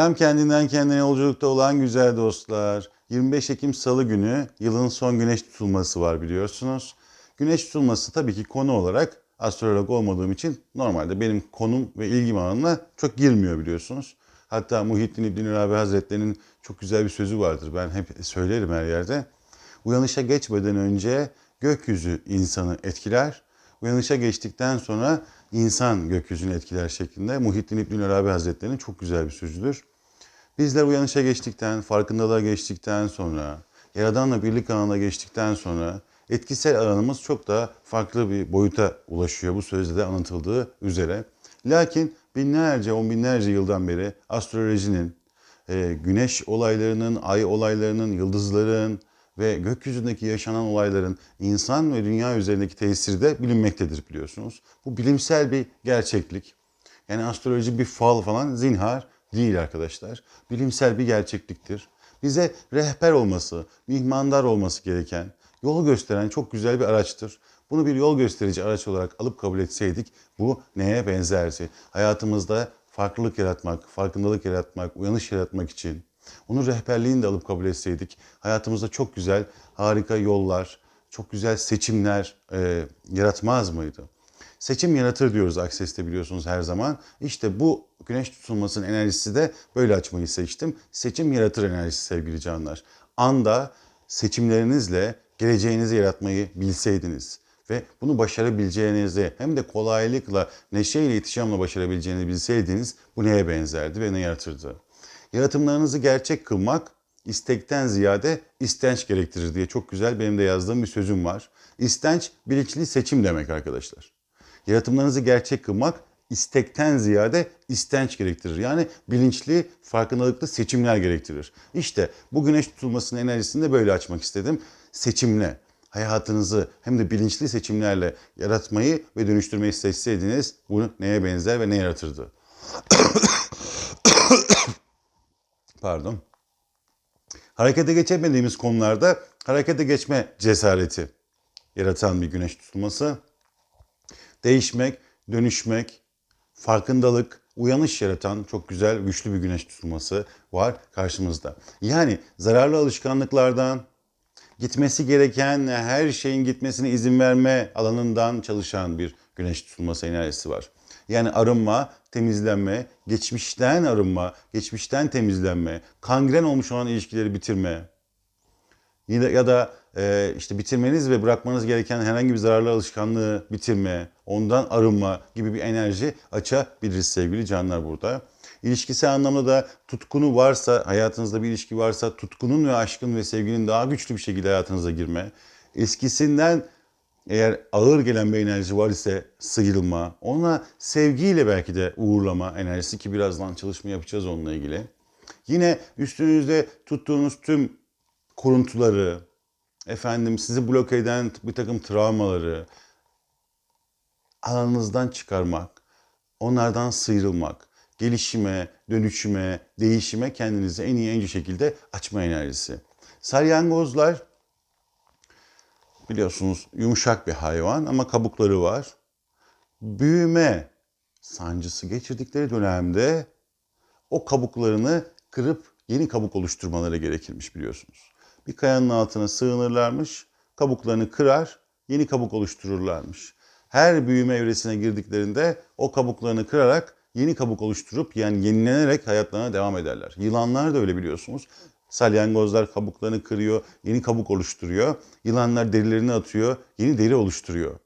Selam kendinden kendine yolculukta olan güzel dostlar. 25 Ekim Salı günü yılın son güneş tutulması var biliyorsunuz. Güneş tutulması tabii ki konu olarak astrolog olmadığım için normalde benim konum ve ilgim alanına çok girmiyor biliyorsunuz. Hatta Muhittin İbn Arabi Hazretleri'nin çok güzel bir sözü vardır. Ben hep söylerim her yerde. Uyanışa geçmeden önce gökyüzü insanı etkiler. Uyanışa geçtikten sonra insan gökyüzünü etkiler şeklinde Muhittin İbn Arabi Hazretleri'nin çok güzel bir sözüdür. Bizler uyanışa geçtikten, farkındalığa geçtikten sonra, Yaradan'la birlik alanına geçtikten sonra etkisel alanımız çok daha farklı bir boyuta ulaşıyor bu sözde de anlatıldığı üzere. Lakin binlerce, on binlerce yıldan beri astrolojinin, e, güneş olaylarının, ay olaylarının, yıldızların ve gökyüzündeki yaşanan olayların insan ve dünya üzerindeki tesiri de bilinmektedir biliyorsunuz. Bu bilimsel bir gerçeklik. Yani astroloji bir fal falan zinhar değil arkadaşlar. Bilimsel bir gerçekliktir. Bize rehber olması, mihmandar olması gereken, yol gösteren çok güzel bir araçtır. Bunu bir yol gösterici araç olarak alıp kabul etseydik bu neye benzerdi? Hayatımızda farklılık yaratmak, farkındalık yaratmak, uyanış yaratmak için onun rehberliğini de alıp kabul etseydik hayatımızda çok güzel, harika yollar, çok güzel seçimler e, yaratmaz mıydı? Seçim yaratır diyoruz Akses'te biliyorsunuz her zaman. İşte bu güneş tutulmasının enerjisi de böyle açmayı seçtim. Seçim yaratır enerjisi sevgili canlar. Anda seçimlerinizle geleceğinizi yaratmayı bilseydiniz ve bunu başarabileceğinizi hem de kolaylıkla, neşeyle, ihtişamla başarabileceğini bilseydiniz bu neye benzerdi ve ne yaratırdı? Yaratımlarınızı gerçek kılmak istekten ziyade istenç gerektirir diye çok güzel benim de yazdığım bir sözüm var. İstenç bilinçli seçim demek arkadaşlar. Yaratımlarınızı gerçek kılmak istekten ziyade istenç gerektirir. Yani bilinçli, farkındalıklı seçimler gerektirir. İşte bu güneş tutulmasının enerjisini de böyle açmak istedim. Seçimle, hayatınızı hem de bilinçli seçimlerle yaratmayı ve dönüştürmeyi seçseydiniz bu neye benzer ve ne yaratırdı? Pardon. Harekete geçemediğimiz konularda harekete geçme cesareti yaratan bir güneş tutulması. Değişmek, dönüşmek, farkındalık, uyanış yaratan çok güzel, güçlü bir güneş tutulması var karşımızda. Yani zararlı alışkanlıklardan, gitmesi gereken her şeyin gitmesine izin verme alanından çalışan bir güneş tutulması enerjisi var. Yani arınma, temizlenme, geçmişten arınma, geçmişten temizlenme, kangren olmuş olan ilişkileri bitirme. Ya da e, işte bitirmeniz ve bırakmanız gereken herhangi bir zararlı alışkanlığı bitirme, ondan arınma gibi bir enerji açabiliriz sevgili canlar burada. İlişkisel anlamda da tutkunu varsa, hayatınızda bir ilişki varsa tutkunun ve aşkın ve sevginin daha güçlü bir şekilde hayatınıza girme. Eskisinden eğer ağır gelen bir enerji var ise sıyrılma, ona sevgiyle belki de uğurlama enerjisi ki birazdan çalışma yapacağız onunla ilgili. Yine üstünüzde tuttuğunuz tüm kuruntuları, efendim sizi bloke eden bir takım travmaları alanınızdan çıkarmak, onlardan sıyrılmak, gelişime, dönüşüme, değişime kendinizi en iyi en iyi şekilde açma enerjisi. Salyangozlar biliyorsunuz yumuşak bir hayvan ama kabukları var. Büyüme sancısı geçirdikleri dönemde o kabuklarını kırıp yeni kabuk oluşturmaları gerekirmiş biliyorsunuz. Bir kayanın altına sığınırlarmış, kabuklarını kırar, yeni kabuk oluştururlarmış. Her büyüme evresine girdiklerinde o kabuklarını kırarak yeni kabuk oluşturup yani yenilenerek hayatlarına devam ederler. Yılanlar da öyle biliyorsunuz. Salyangozlar kabuklarını kırıyor, yeni kabuk oluşturuyor. Yılanlar derilerini atıyor, yeni deri oluşturuyor.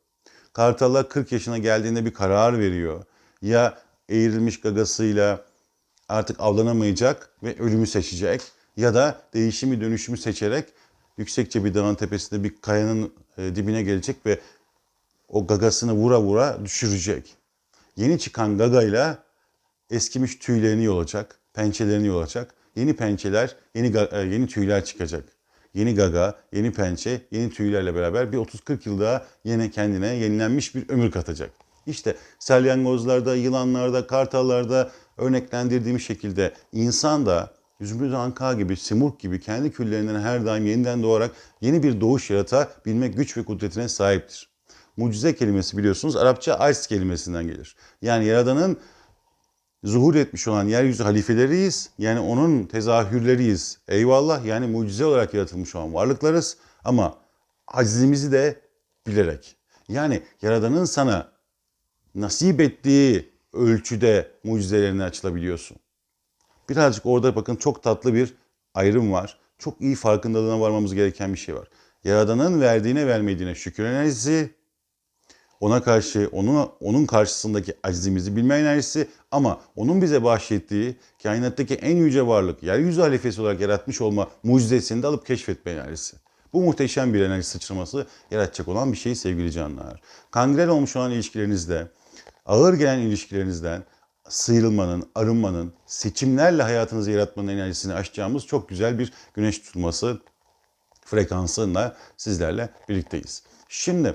Kartallar 40 yaşına geldiğinde bir karar veriyor. Ya eğrilmiş gagasıyla artık avlanamayacak ve ölümü seçecek ya da değişimi dönüşümü seçerek yüksekçe bir dağın tepesinde bir kayanın e, dibine gelecek ve o gagasını vura vura düşürecek. Yeni çıkan gagayla eskimiş tüylerini yolacak, pençelerini yolacak. Yeni pençeler, yeni e, yeni tüyler çıkacak. Yeni gaga, yeni pençe, yeni tüylerle beraber bir 30-40 yıl daha yine kendine yenilenmiş bir ömür katacak. İşte salyangozlarda, yılanlarda, kartallarda örneklendirdiğim şekilde insan da Zümrüt Anka gibi, Simurg gibi kendi küllerinden her daim yeniden doğarak yeni bir doğuş yaratabilmek güç ve kudretine sahiptir. Mucize kelimesi biliyorsunuz Arapça Ars kelimesinden gelir. Yani Yaradan'ın zuhur etmiş olan yeryüzü halifeleriyiz. Yani onun tezahürleriyiz. Eyvallah yani mucize olarak yaratılmış olan varlıklarız. Ama acizimizi de bilerek. Yani Yaradan'ın sana nasip ettiği ölçüde mucizelerine açılabiliyorsun. Birazcık orada bakın çok tatlı bir ayrım var. Çok iyi farkındalığına varmamız gereken bir şey var. Yaradan'ın verdiğine vermediğine şükür enerjisi, ona karşı onun onun karşısındaki acizimizi bilme enerjisi ama onun bize bahşettiği kainattaki en yüce varlık, yeryüzü halifesi olarak yaratmış olma mucizesini de alıp keşfetme enerjisi. Bu muhteşem bir enerji sıçraması yaratacak olan bir şey sevgili canlar. Kangren olmuş olan ilişkilerinizde, ağır gelen ilişkilerinizden sıyrılmanın, arınmanın, seçimlerle hayatınızı yaratmanın enerjisini aşacağımız çok güzel bir güneş tutulması frekansıyla sizlerle birlikteyiz. Şimdi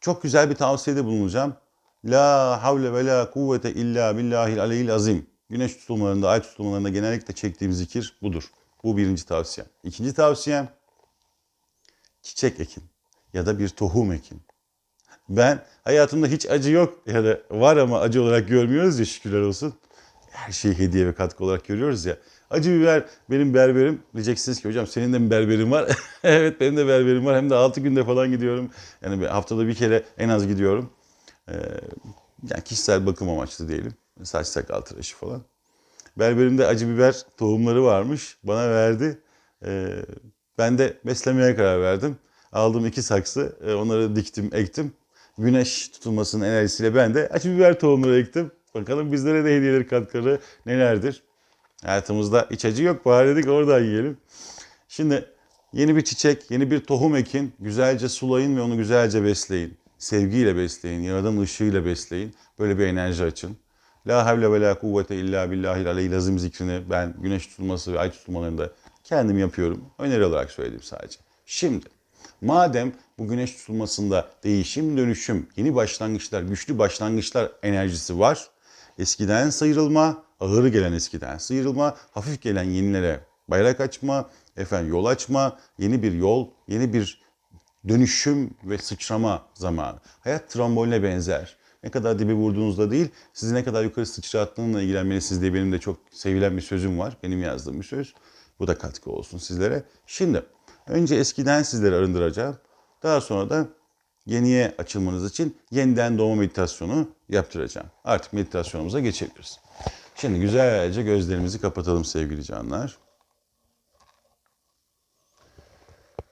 çok güzel bir tavsiyede bulunacağım. La havle ve la kuvvete illa billahil aleyhil azim. Güneş tutulmalarında, ay tutulmalarında genellikle çektiğim zikir budur. Bu birinci tavsiyem. İkinci tavsiyem çiçek ekin ya da bir tohum ekin. Ben hayatımda hiç acı yok ya da var ama acı olarak görmüyoruz ya şükürler olsun. Her şeyi hediye ve katkı olarak görüyoruz ya. Acı biber benim berberim. Diyeceksiniz ki hocam senin de mi berberin var? evet benim de berberim var. Hem de 6 günde falan gidiyorum. Yani haftada bir kere en az gidiyorum. Ee, yani kişisel bakım amaçlı diyelim. Saç sakal tıraşı falan. Berberimde acı biber tohumları varmış. Bana verdi. Ee, ben de beslemeye karar verdim. Aldım iki saksı. e, Onları diktim, ektim. Güneş tutulmasının enerjisiyle ben de acı biber tohumları ektim. Bakalım bizlere de hediyeleri katkıları nelerdir? Hayatımızda iç acı yok. Bari dedik oradan yiyelim. Şimdi yeni bir çiçek, yeni bir tohum ekin. Güzelce sulayın ve onu güzelce besleyin. Sevgiyle besleyin, yaradan ışığıyla besleyin. Böyle bir enerji açın. La havle ve la kuvvete illa billahil aleyhi lazım zikrini ben güneş tutulması ve ay tutulmalarında kendim yapıyorum. Öneri olarak söyledim sadece. Şimdi madem bu güneş tutulmasında değişim, dönüşüm, yeni başlangıçlar, güçlü başlangıçlar enerjisi var. Eskiden sıyrılma, ağır gelen eskiden sıyrılma, hafif gelen yenilere bayrak açma, efendim yol açma, yeni bir yol, yeni bir dönüşüm ve sıçrama zamanı. Hayat tramboline benzer. Ne kadar dibe vurduğunuzda değil, sizi ne kadar yukarı sıçrattığınla ilgilenmelisiniz diye benim de çok sevilen bir sözüm var. Benim yazdığım bir söz. Bu da katkı olsun sizlere. Şimdi önce eskiden sizleri arındıracağım. Daha sonra da yeniye açılmanız için yeniden doğma meditasyonu yaptıracağım. Artık meditasyonumuza geçebiliriz. Şimdi güzelce gözlerimizi kapatalım sevgili canlar.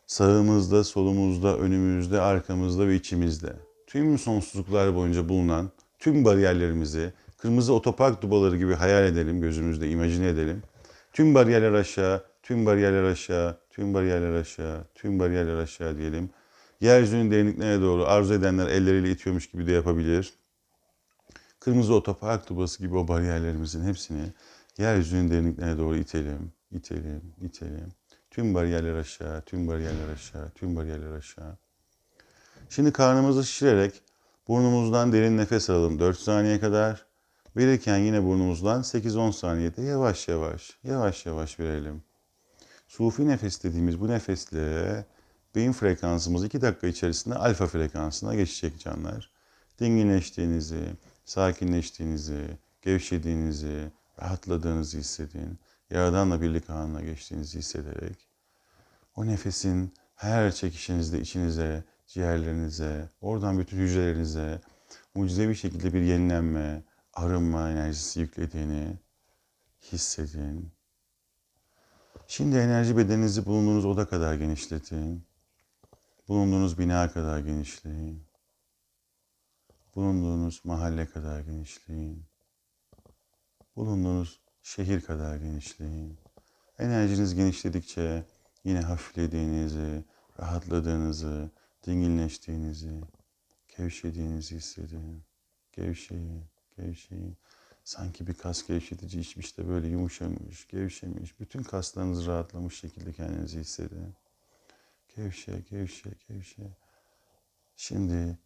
Sağımızda, solumuzda, önümüzde, arkamızda ve içimizde tüm sonsuzluklar boyunca bulunan tüm bariyerlerimizi kırmızı otopark dubaları gibi hayal edelim, gözümüzde imajine edelim. Tüm bariyerler aşağı, tüm bariyerler aşağı, tüm bariyerler aşağı, tüm bariyerler aşağı diyelim. Yeryüzünün derinliklerine doğru arzu edenler elleriyle itiyormuş gibi de yapabilir. Kırmızı otopark dubası gibi o bariyerlerimizin hepsini yeryüzünün derinliklerine doğru itelim, itelim, itelim. Tüm bariyerler aşağı, tüm bariyerler aşağı, tüm bariyerler aşağı. Şimdi karnımızı şişirerek burnumuzdan derin nefes alalım 4 saniye kadar. Verirken yine burnumuzdan 8-10 saniyede yavaş yavaş, yavaş yavaş verelim. Sufi nefes dediğimiz bu nefesle beyin frekansımız 2 dakika içerisinde alfa frekansına geçecek canlar. Dinginleştiğinizi, sakinleştiğinizi, gevşediğinizi, rahatladığınızı hissedin. Yaradanla birlik anına geçtiğinizi hissederek o nefesin her çekişinizde içinize, ciğerlerinize, oradan bütün hücrelerinize mucizevi şekilde bir yenilenme, arınma enerjisi yüklediğini hissedin. Şimdi enerji bedeninizi bulunduğunuz oda kadar genişletin. Bulunduğunuz bina kadar genişleyin. Bulunduğunuz mahalle kadar genişleyin. Bulunduğunuz şehir kadar genişleyin. Enerjiniz genişledikçe yine hafiflediğinizi, rahatladığınızı, dinginleştiğinizi, gevşediğinizi hissedin. Gevşeyin, gevşeyin. Sanki bir kas gevşetici içmiş de böyle yumuşamış, gevşemiş. Bütün kaslarınız rahatlamış şekilde kendinizi hissedin. Gevşe, gevşe, gevşe. Şimdi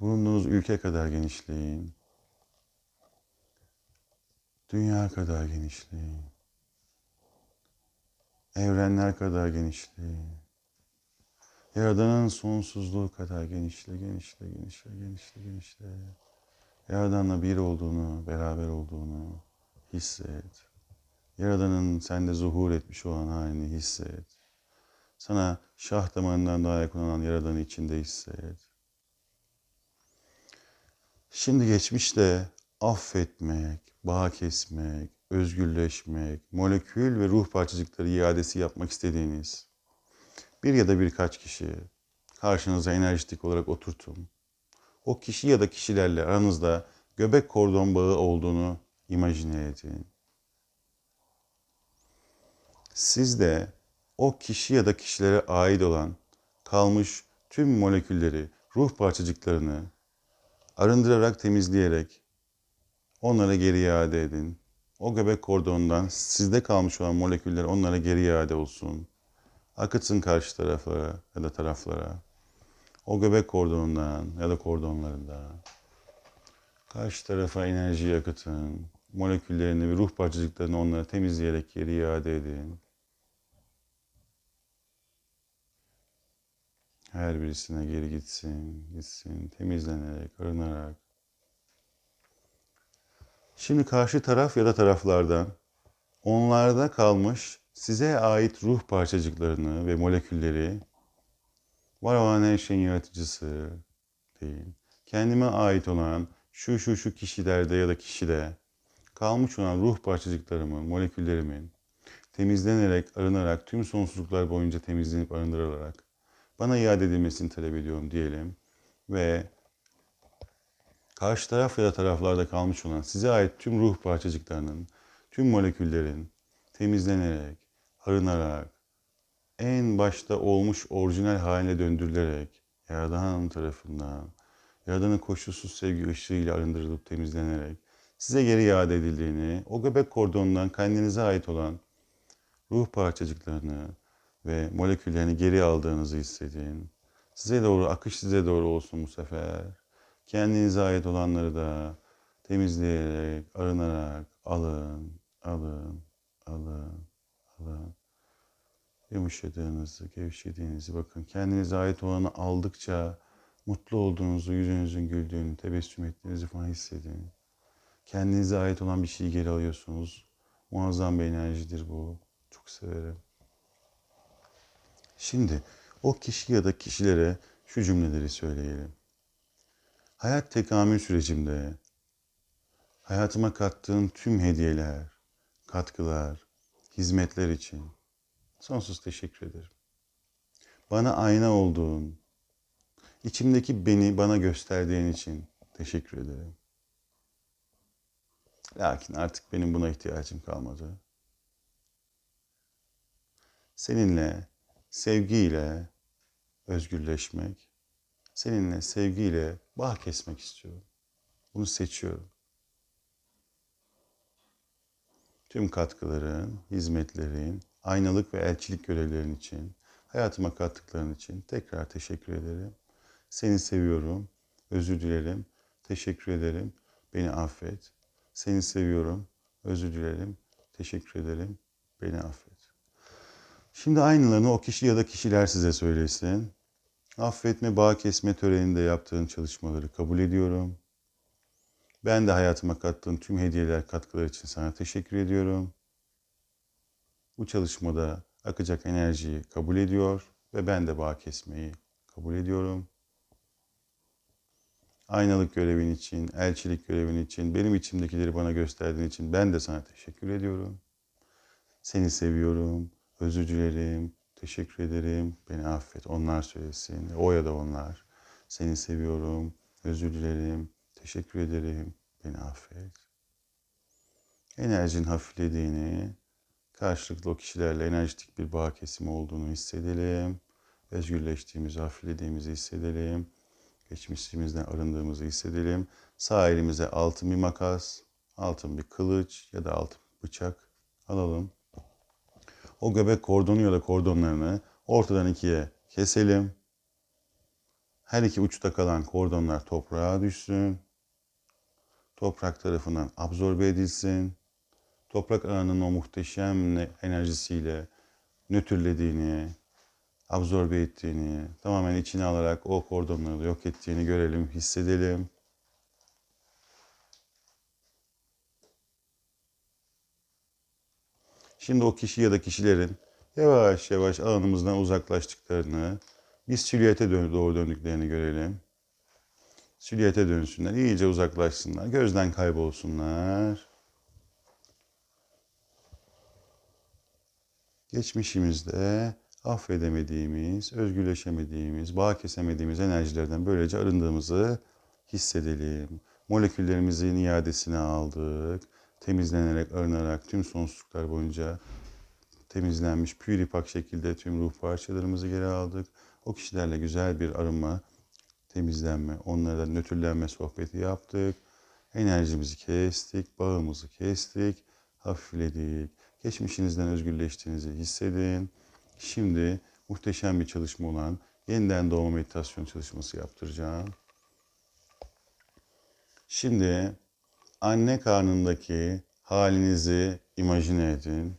bulunduğunuz ülke kadar genişleyin. Dünya kadar genişleyin. Evrenler kadar genişleyin. Yaradanın sonsuzluğu kadar genişle, genişle, genişle, genişle, genişle. Yaradan'la bir olduğunu, beraber olduğunu hisset. Yaradan'ın sende zuhur etmiş olan halini hisset. Sana şah damarından daha yakın olan Yaradan'ı içinde hisset. Şimdi geçmişte affetmek, bağ kesmek, özgürleşmek, molekül ve ruh parçacıkları iadesi yapmak istediğiniz bir ya da birkaç kişi karşınıza enerjitik olarak oturtun. O kişi ya da kişilerle aranızda göbek kordon bağı olduğunu imajine edin. Siz de o kişi ya da kişilere ait olan kalmış tüm molekülleri, ruh parçacıklarını arındırarak, temizleyerek onlara geri iade edin. O göbek kordonundan sizde kalmış olan moleküller onlara geri iade olsun. Akıtsın karşı taraflara ya da taraflara. O göbek kordonundan ya da kordonlarından. Karşı tarafa enerji akıtın. Moleküllerini ve ruh parçacıklarını onlara temizleyerek geri iade edin. Her birisine geri gitsin, gitsin, temizlenerek, arınarak. Şimdi karşı taraf ya da taraflardan onlarda kalmış size ait ruh parçacıklarını ve molekülleri var olan her şeyin yaratıcısı deyin. Kendime ait olan şu şu şu kişilerde ya da kişide kalmış olan ruh parçacıklarımın, moleküllerimin temizlenerek, arınarak, tüm sonsuzluklar boyunca temizlenip arındırılarak bana iade edilmesini talep ediyorum diyelim. Ve karşı taraf ya da taraflarda kalmış olan size ait tüm ruh parçacıklarının, tüm moleküllerin temizlenerek, arınarak, en başta olmuş orijinal haline döndürülerek, Yaradan tarafından, Yaradan'ın koşulsuz sevgi ışığıyla arındırılıp temizlenerek, size geri iade edildiğini, o göbek kordonundan kendinize ait olan ruh parçacıklarını ve moleküllerini geri aldığınızı hissedin. Size doğru, akış size doğru olsun bu sefer. Kendinize ait olanları da temizleyerek, arınarak alın, alın, alın, alın. Yumuşadığınızı, gevşediğinizi bakın. Kendinize ait olanı aldıkça mutlu olduğunuzu, yüzünüzün güldüğünü, tebessüm ettiğinizi falan hissedin. Kendinize ait olan bir şeyi geri alıyorsunuz. Muazzam bir enerjidir bu. Çok severim. Şimdi o kişi ya da kişilere şu cümleleri söyleyelim. Hayat tekamül sürecimde hayatıma kattığın tüm hediyeler, katkılar, hizmetler için sonsuz teşekkür ederim. Bana ayna olduğun, içimdeki beni bana gösterdiğin için teşekkür ederim. Lakin artık benim buna ihtiyacım kalmadı. Seninle sevgiyle özgürleşmek, seninle sevgiyle bağ kesmek istiyorum. Bunu seçiyorum. Tüm katkıların, hizmetlerin, aynalık ve elçilik görevlerin için, hayatıma kattıkların için tekrar teşekkür ederim. Seni seviyorum, özür dilerim, teşekkür ederim, beni affet. Seni seviyorum, özür dilerim, teşekkür ederim, beni affet. Şimdi aynılarını o kişi ya da kişiler size söylesin. Affetme, bağ kesme töreninde yaptığın çalışmaları kabul ediyorum. Ben de hayatıma kattığın tüm hediyeler, katkılar için sana teşekkür ediyorum. Bu çalışmada akacak enerjiyi kabul ediyor ve ben de bağ kesmeyi kabul ediyorum. Aynalık görevin için, elçilik görevin için, benim içimdekileri bana gösterdiğin için ben de sana teşekkür ediyorum. Seni seviyorum, özür dilerim, teşekkür ederim, beni affet. Onlar söylesin, o ya da onlar. Seni seviyorum, özür dilerim, teşekkür ederim, beni affet. Enerjin hafiflediğini, karşılıklı o kişilerle enerjitik bir bağ kesimi olduğunu hissedelim. Özgürleştiğimizi, hafiflediğimizi hissedelim. Geçmişimizden arındığımızı hissedelim. Sağ elimize altın bir makas, altın bir kılıç ya da altın bıçak alalım. O göbek kordonu ya da kordonlarını ortadan ikiye keselim. Her iki uçta kalan kordonlar toprağa düşsün. Toprak tarafından absorbe edilsin toprak ağının o muhteşem enerjisiyle nötrlediğini, absorbe ettiğini, tamamen içine alarak o kordonları yok ettiğini görelim, hissedelim. Şimdi o kişi ya da kişilerin yavaş yavaş alanımızdan uzaklaştıklarını, biz silüete doğru döndüklerini görelim. Silüete dönsünler, iyice uzaklaşsınlar, gözden kaybolsunlar. Geçmişimizde affedemediğimiz, özgürleşemediğimiz, bağ kesemediğimiz enerjilerden böylece arındığımızı hissedelim. Moleküllerimizin iadesini aldık. Temizlenerek, arınarak tüm sonsuzluklar boyunca temizlenmiş, püripak şekilde tüm ruh parçalarımızı geri aldık. O kişilerle güzel bir arınma, temizlenme, onlara nötrlenme sohbeti yaptık. Enerjimizi kestik, bağımızı kestik, hafifledik. Geçmişinizden özgürleştiğinizi hissedin. Şimdi muhteşem bir çalışma olan yeniden doğma meditasyon çalışması yaptıracağım. Şimdi anne karnındaki halinizi imajine edin.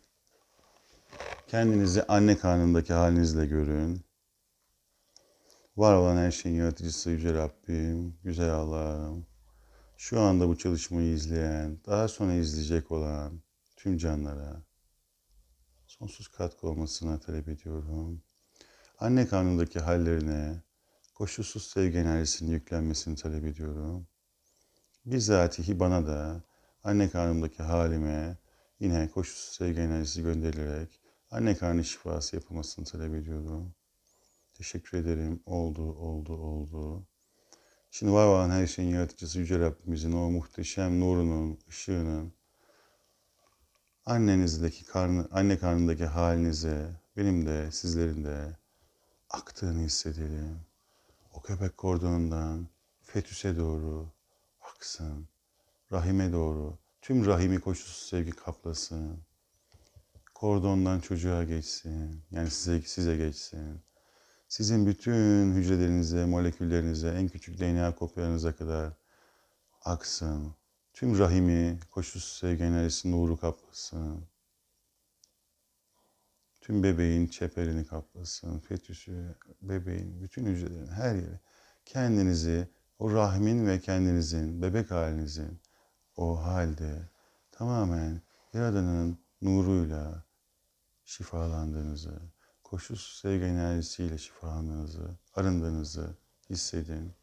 Kendinizi anne karnındaki halinizle görün. Var olan her şeyin yaratıcısı Yüce Rabbim, Güzel Allah'ım. Şu anda bu çalışmayı izleyen, daha sonra izleyecek olan tüm canlara sonsuz katkı olmasını talep ediyorum. Anne karnındaki hallerine koşulsuz sevgi enerjisinin yüklenmesini talep ediyorum. Bizatihi bana da anne karnımdaki halime yine koşulsuz sevgi enerjisi gönderilerek anne karnı şifası yapılmasını talep ediyorum. Teşekkür ederim. Oldu, oldu, oldu. Şimdi var olan her şeyin yaratıcısı Yüce Rabbimizin o muhteşem nurunun, ışığının annenizdeki karnı, anne karnındaki halinize, benim de sizlerin de aktığını hissedelim. O köpek kordonundan fetüse doğru aksın. Rahime doğru. Tüm rahimi koşulsuz sevgi kaplasın. Kordondan çocuğa geçsin. Yani size size geçsin. Sizin bütün hücrelerinize, moleküllerinize, en küçük DNA kopyalarınıza kadar aksın. Tüm rahimi koşulsuz sevgi enerjisi nuru kaplasın. Tüm bebeğin çeperini kaplasın. Fetüsü, bebeğin, bütün hücrelerin her yeri. Kendinizi o rahmin ve kendinizin, bebek halinizin o halde tamamen Yaradan'ın nuruyla şifalandığınızı, koşulsuz sevgi enerjisiyle şifalandığınızı, arındığınızı hissedin.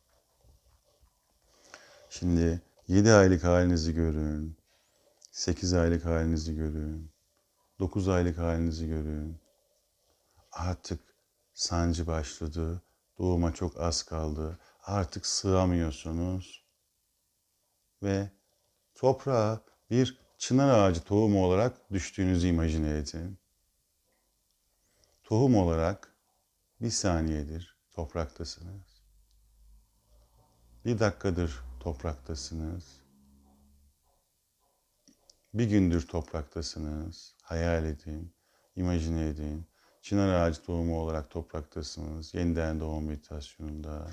Şimdi 7 aylık halinizi görün. 8 aylık halinizi görün. 9 aylık halinizi görün. Artık sancı başladı. Doğuma çok az kaldı. Artık sığamıyorsunuz. Ve toprağa bir çınar ağacı tohumu olarak düştüğünüzü imajine edin. Tohum olarak bir saniyedir topraktasınız. Bir dakikadır topraktasınız. Bir gündür topraktasınız. Hayal edin, imajine edin. Çınar ağacı tohumu olarak topraktasınız. Yeniden doğum meditasyonunda.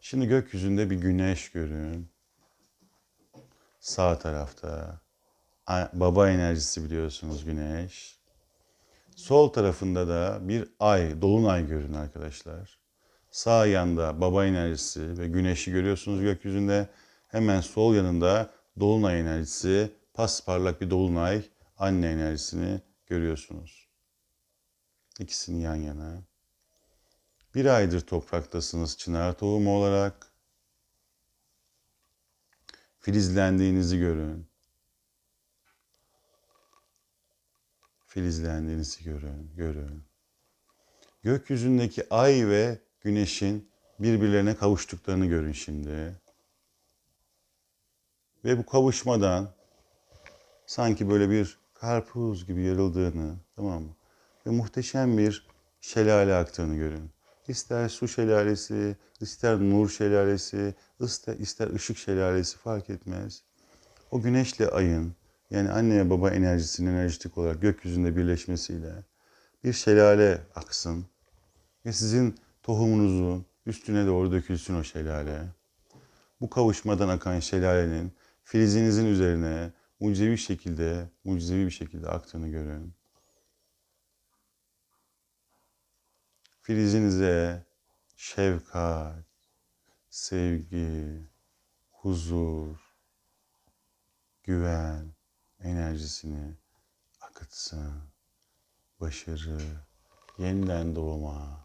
Şimdi gökyüzünde bir güneş görün. Sağ tarafta. Baba enerjisi biliyorsunuz güneş. Sol tarafında da bir ay, dolunay görün arkadaşlar. Sağ yanda baba enerjisi ve güneşi görüyorsunuz gökyüzünde. Hemen sol yanında dolunay enerjisi, pasparlak bir dolunay, anne enerjisini görüyorsunuz. İkisini yan yana. Bir aydır topraktasınız çınar tohumu olarak. Filizlendiğinizi görün. Filizlendiğinizi görün, görün. Gökyüzündeki ay ve güneşin birbirlerine kavuştuklarını görün şimdi. Ve bu kavuşmadan sanki böyle bir karpuz gibi yarıldığını, tamam mı? Ve muhteşem bir şelale aktığını görün. İster su şelalesi, ister nur şelalesi, ister, ister ışık şelalesi fark etmez. O güneşle ayın, yani anne ve baba enerjisinin enerjitik olarak gökyüzünde birleşmesiyle bir şelale aksın. Ve sizin tohumunuzun üstüne doğru dökülsün o şelale. Bu kavuşmadan akan şelalenin filizinizin üzerine mucizevi şekilde, mucizevi bir şekilde aktığını görün. Filizinize şefkat, sevgi, huzur, güven enerjisini akıtsın. Başarı, yeniden doğma,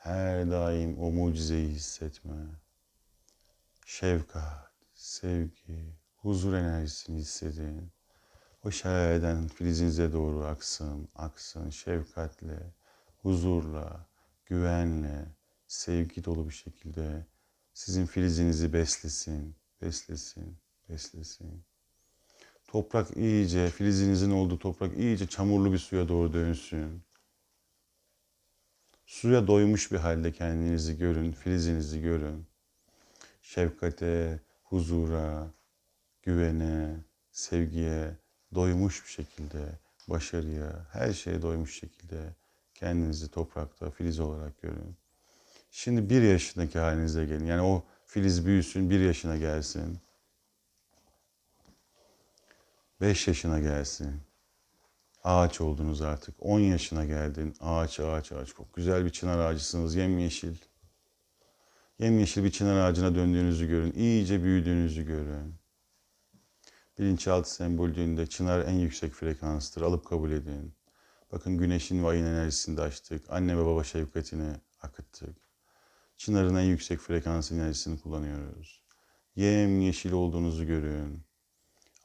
her daim o mucizeyi hissetme. Şefkat, sevgi, huzur enerjisini hissedin. O şelalen filizinize doğru aksın, aksın şefkatle, huzurla, güvenle, sevgi dolu bir şekilde sizin filizinizi beslesin, beslesin, beslesin. Toprak iyice, filizinizin olduğu toprak iyice çamurlu bir suya doğru dönsün. Suya doymuş bir halde kendinizi görün, filizinizi görün. Şefkate, huzura, güvene, sevgiye doymuş bir şekilde, başarıya, her şeye doymuş şekilde kendinizi toprakta filiz olarak görün. Şimdi bir yaşındaki halinize gelin. Yani o filiz büyüsün, bir yaşına gelsin. Beş yaşına gelsin. Ağaç oldunuz artık. On yaşına geldin. Ağaç, ağaç, ağaç. Çok güzel bir çınar ağacısınız. Yemyeşil. Yemyeşil bir çınar ağacına döndüğünüzü görün. İyice büyüdüğünüzü görün. Bilinçaltı sembolünde çınar en yüksek frekanstır. Alıp kabul edin. Bakın güneşin ve ayın enerjisini de açtık. Anne ve baba şefkatini akıttık. Çınarın en yüksek frekans enerjisini kullanıyoruz. Yem yeşil olduğunuzu görün.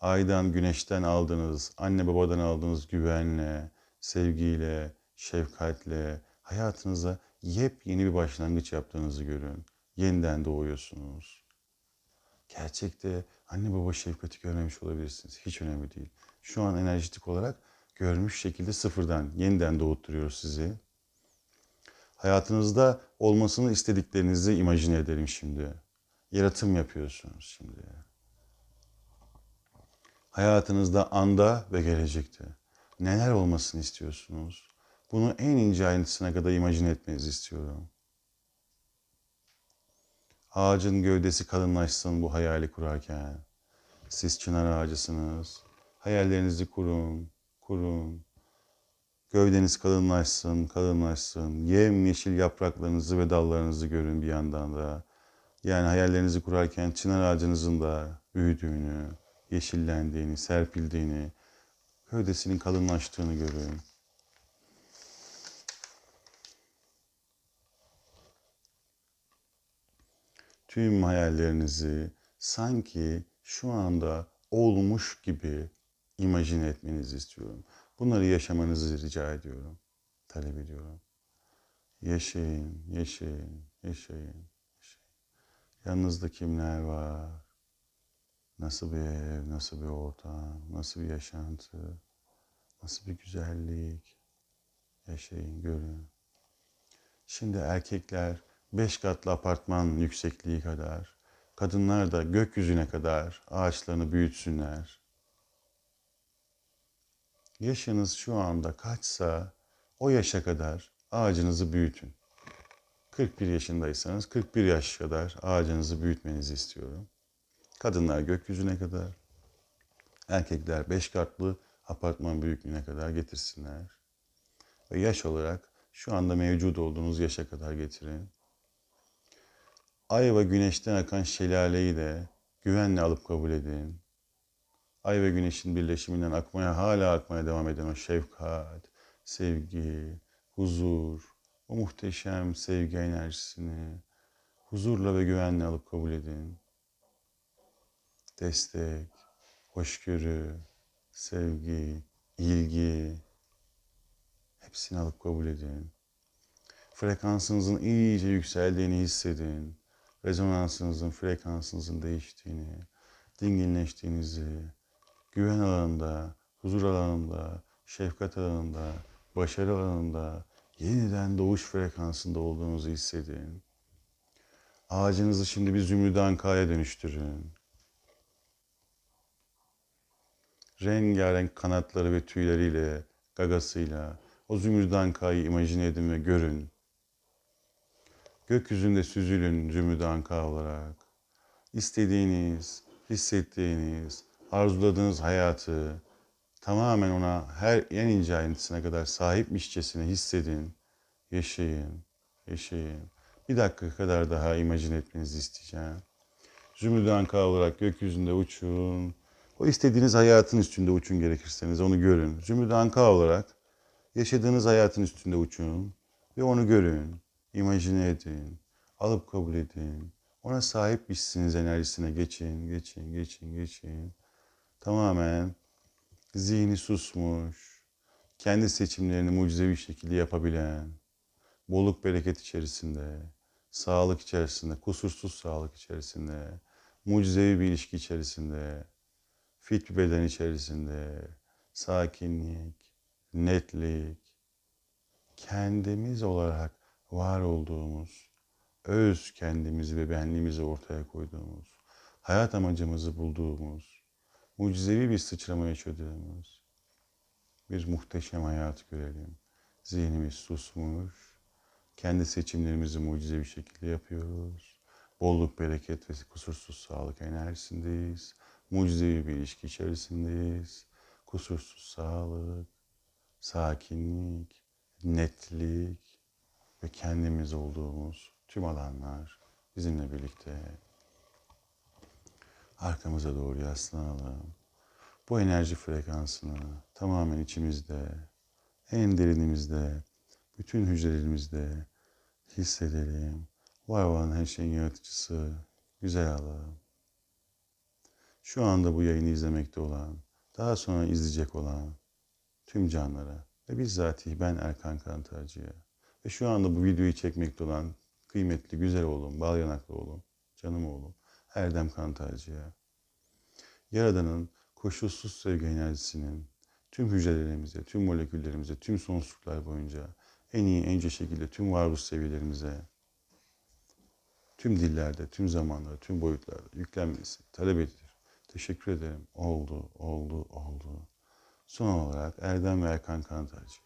Aydan, güneşten aldığınız, anne babadan aldığınız güvenle, sevgiyle, şefkatle hayatınıza yepyeni bir başlangıç yaptığınızı görün. Yeniden doğuyorsunuz. Gerçekte anne baba şefkati görmemiş olabilirsiniz. Hiç önemli değil. Şu an enerjitik olarak görmüş şekilde sıfırdan yeniden doğutturuyor sizi. Hayatınızda olmasını istediklerinizi imajine edelim şimdi. Yaratım yapıyorsunuz şimdi. Hayatınızda anda ve gelecekte neler olmasını istiyorsunuz? Bunu en ince ayrıntısına kadar imajine etmenizi istiyorum. Ağacın gövdesi kalınlaşsın bu hayali kurarken. Siz çınar ağacısınız. Hayallerinizi kurun, kurun. Gövdeniz kalınlaşsın, kalınlaşsın. Yemyeşil yapraklarınızı ve dallarınızı görün bir yandan da. Yani hayallerinizi kurarken çınar ağacınızın da büyüdüğünü, yeşillendiğini, serpildiğini, gövdesinin kalınlaştığını görün. Tüm hayallerinizi sanki şu anda olmuş gibi imajine etmenizi istiyorum. Bunları yaşamanızı rica ediyorum, talep ediyorum. Yaşayın, yaşayın, yaşayın, yaşayın. Yanınızda kimler var? Nasıl bir ev, nasıl bir ortam, nasıl bir yaşantı, nasıl bir güzellik. Yaşayın, görün. Şimdi erkekler beş katlı apartman yüksekliği kadar, kadınlar da gökyüzüne kadar ağaçlarını büyütsünler. Yaşınız şu anda kaçsa o yaşa kadar ağacınızı büyütün. 41 yaşındaysanız 41 yaş kadar ağacınızı büyütmenizi istiyorum. Kadınlar gökyüzüne kadar, erkekler 5 katlı apartman büyüklüğüne kadar getirsinler. Ve yaş olarak şu anda mevcut olduğunuz yaşa kadar getirin. Ay ve güneşten akan şelaleyi de güvenle alıp kabul edin. Ay ve güneşin birleşiminden akmaya, hala akmaya devam eden o şefkat, sevgi, huzur, o muhteşem sevgi enerjisini huzurla ve güvenle alıp kabul edin. Destek, hoşgörü, sevgi, ilgi hepsini alıp kabul edin. Frekansınızın iyice yükseldiğini hissedin. Rezonansınızın, frekansınızın değiştiğini, dinginleştiğinizi, güven alanında, huzur alanında, şefkat alanında, başarı alanında yeniden doğuş frekansında olduğunuzu hissedin. Ağacınızı şimdi bir zümrüt ankaya dönüştürün. Rengarenk kanatları ve tüyleriyle, gagasıyla o zümrüt ankayı imajine edin ve görün. Gökyüzünde süzülün zümrüt anka olarak. İstediğiniz, hissettiğiniz, arzuladığınız hayatı tamamen ona her en ince ayrıntısına kadar sahipmişçesine hissedin, yaşayın, yaşayın. Bir dakika kadar daha imajine etmenizi isteyeceğim. Zümrüt anka olarak gökyüzünde uçun O istediğiniz hayatın üstünde uçun gerekirseniz onu görün. Zümrüt Anka olarak yaşadığınız hayatın üstünde uçun ve onu görün. İmajine edin. Alıp kabul edin. Ona sahipmişsiniz enerjisine geçin, geçin, geçin, geçin. Tamamen zihni susmuş, kendi seçimlerini mucizevi şekilde yapabilen, bolluk bereket içerisinde, sağlık içerisinde, kusursuz sağlık içerisinde, mucizevi bir ilişki içerisinde, fit beden içerisinde, sakinlik, netlik, kendimiz olarak var olduğumuz, öz kendimizi ve benliğimizi ortaya koyduğumuz, hayat amacımızı bulduğumuz, mucizevi bir sıçrama yaşadığımız bir muhteşem hayat görelim. Zihnimiz susmuş, kendi seçimlerimizi mucizevi bir şekilde yapıyoruz. Bolluk, bereket ve kusursuz sağlık enerjisindeyiz. Mucizevi bir ilişki içerisindeyiz. Kusursuz sağlık, sakinlik, netlik ve kendimiz olduğumuz tüm alanlar bizimle birlikte arkamıza doğru yaslanalım. Bu enerji frekansını tamamen içimizde, en derinimizde, bütün hücrelerimizde hissedelim. Var olan her şeyin yaratıcısı, güzel Allah'ım. Şu anda bu yayını izlemekte olan, daha sonra izleyecek olan tüm canlara ve bizzatihi ben Erkan Kantarcı'ya ve şu anda bu videoyu çekmekte olan kıymetli güzel oğlum, bal yanaklı oğlum, canım oğlum Erdem Kantarcı'ya Yaradan'ın koşulsuz sevgi enerjisinin tüm hücrelerimize, tüm moleküllerimize, tüm sonsuzluklar boyunca en iyi, en şekilde tüm varoluş seviyelerimize, tüm dillerde, tüm zamanlarda, tüm boyutlarda yüklenmesi talep edilir. Teşekkür ederim. Oldu, oldu, oldu. Son olarak Erdem ve Erkan Kantarcı.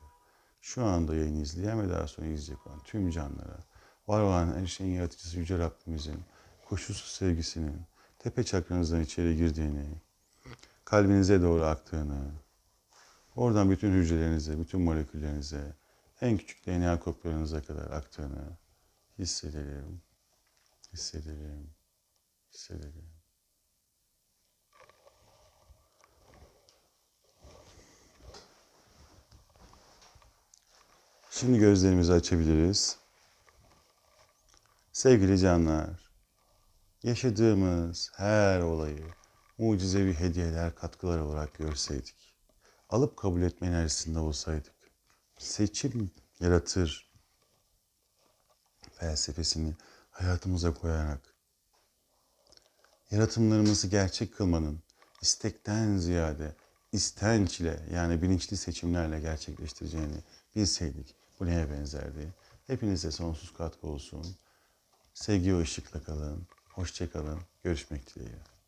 Şu anda yayını izleyen ve daha sonra izleyecek olan tüm canlara, var olan her şeyin yaratıcısı Yüce Rabbimizin koşulsuz sevgisinin tepe çakranızdan içeri girdiğini, kalbinize doğru aktığını, oradan bütün hücrelerinize, bütün moleküllerinize, en küçük DNA kopyalarınıza kadar aktığını hissedelim, hissedelim, hissedelim. Şimdi gözlerimizi açabiliriz. Sevgili canlar, yaşadığımız her olayı mucizevi hediyeler, katkılar olarak görseydik, alıp kabul etme enerjisinde olsaydık, seçim yaratır felsefesini hayatımıza koyarak, yaratımlarımızı gerçek kılmanın istekten ziyade istenç ile yani bilinçli seçimlerle gerçekleştireceğini bilseydik bu neye benzerdi? Hepinize sonsuz katkı olsun. Sevgi ve ışıkla kalın. Hoşçakalın. Görüşmek dileğiyle.